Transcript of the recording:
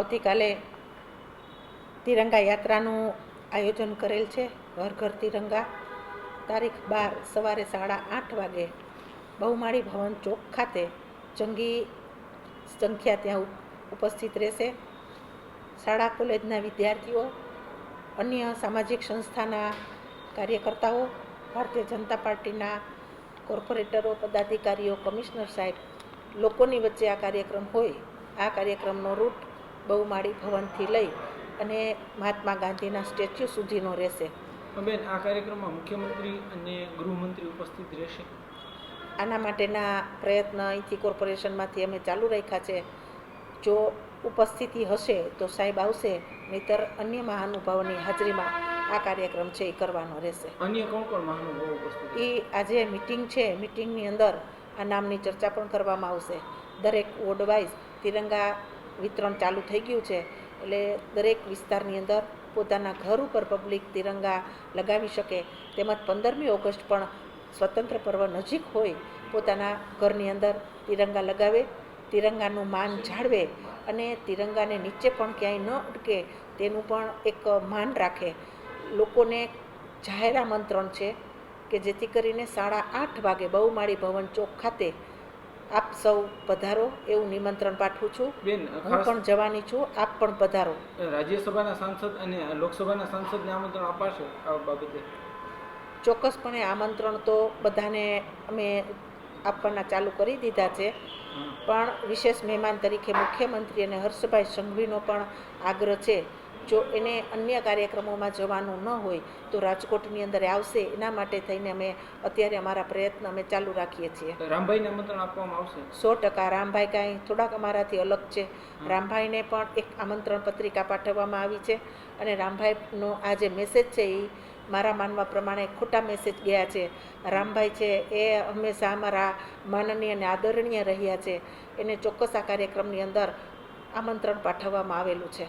આવતીકાલે તિરંગા યાત્રાનું આયોજન કરેલ છે. ઘર ઘર તિરંગા. તારીખ બાર સવારે સાડા આઠ વાગે બહુમાળી ભવન ચોક ખાતે જંગી સંખ્યા ત્યાં ઉપસ્થિત રહેશે. શાળા, કોલેજના વિદ્યાર્થીઓ, અન્ય સામાજિક સંસ્થાના કાર્યકર્તાઓ, ભારતીય જનતા પાર્ટીના કોર્પોરેટરો, પદાધિકારીઓ, કમિશનર સાહેબ, લોકોની વચ્ચે આ કાર્યક્રમ હોય. આ કાર્યક્રમનો રૂટ બહુમાળી ભવનથી લઈ અને મહાત્મા ગાંધીના સ્ટેચ્યુ સુધીનો રહેશે. બેન આ કાર્યક્રમમાં મુખ્યમંત્રી અને ગૃહમંત્રી ઉપસ્થિત રહેશે? આના માટેના પ્રયત્ન અહીંથી કોર્પોરેશનમાંથી અમે ચાલુ રાખ્યા છે. જો ઉપસ્થિતિ હશે તો સાહેબ આવશે નહીતર અન્ય મહાનુભાવોની હાજરીમાં આ કાર્યક્રમ છે એ કરવાનો રહેશે. અન્ય કોણ કોણ મહાનુભાવો ઉપસ્થિત એ આજે મિટિંગ છે મિટિંગની અંદર આ નામની ચર્ચા પણ કરવામાં આવશે. દરેક વોર્ડ વાઇઝ તિરંગા વિતરણ ચાલુ થઈ ગયું છે. એટલે દરેક વિસ્તારની અંદર પોતાના ઘર ઉપર પબ્લિક તિરંગા લગાવી શકે. તેમજ પંદરમી ઓગસ્ટ પણ સ્વતંત્ર પર્વ નજીક હોય પોતાના ઘરની અંદર તિરંગા લગાવે, તિરંગાનું માન જાળવે અને તિરંગાને નીચે પણ ક્યાંય ન અટકે તેનું પણ એક માન રાખે. લોકોને જાહેર આમંત્રણ છે કે જેથી કરીને સાડા આઠ વાગે બહુમાળી ભવન ચોક ખાતે આપ સૌ પધારો એવું નિમંત્રણ પાઠવું છું. બેન હું પણ જવાની છું આપ પણ પધારો. રાજ્યસભાના સાંસદ અને લોકસભાના સાંસદને આમંત્રણ અપાશે આ બાબતે? ચોક્કસપણે આમંત્રણ તો બધાને અમે આપવાના ચાલુ કરી દીધા છે. પણ વિશેષ મહેમાન તરીકે મુખ્યમંત્રી અને હર્ષભાઈ સંઘવીનો પણ આગ્રહ છે. જો એને અન્ય કાર્યક્રમોમાં જવાનું ન હોય તો રાજકોટની અંદર આવશે. એના માટે થઈને અમે અત્યારે અમારા પ્રયત્ન અમે ચાલુ રાખીએ છીએ. રામભાઈને આમંત્રણ આપવામાં આવશે? સો ટકા. રામભાઈ કાંઈ થોડાક અમારાથી અલગ છે. રામભાઈને પણ એક આમંત્રણ પત્રિકા પાઠવવામાં આવી છે અને રામભાઈનો આ જે મેસેજ છે એ મારા માનવા પ્રમાણે ખોટા મેસેજ ગયા છે. રામભાઈ છે એ હંમેશા અમારા માનનીય અને આદરણીય રહ્યા છે. એને ચોક્કસ આ કાર્યક્રમની અંદર આમંત્રણ પાઠવવામાં આવેલું છે.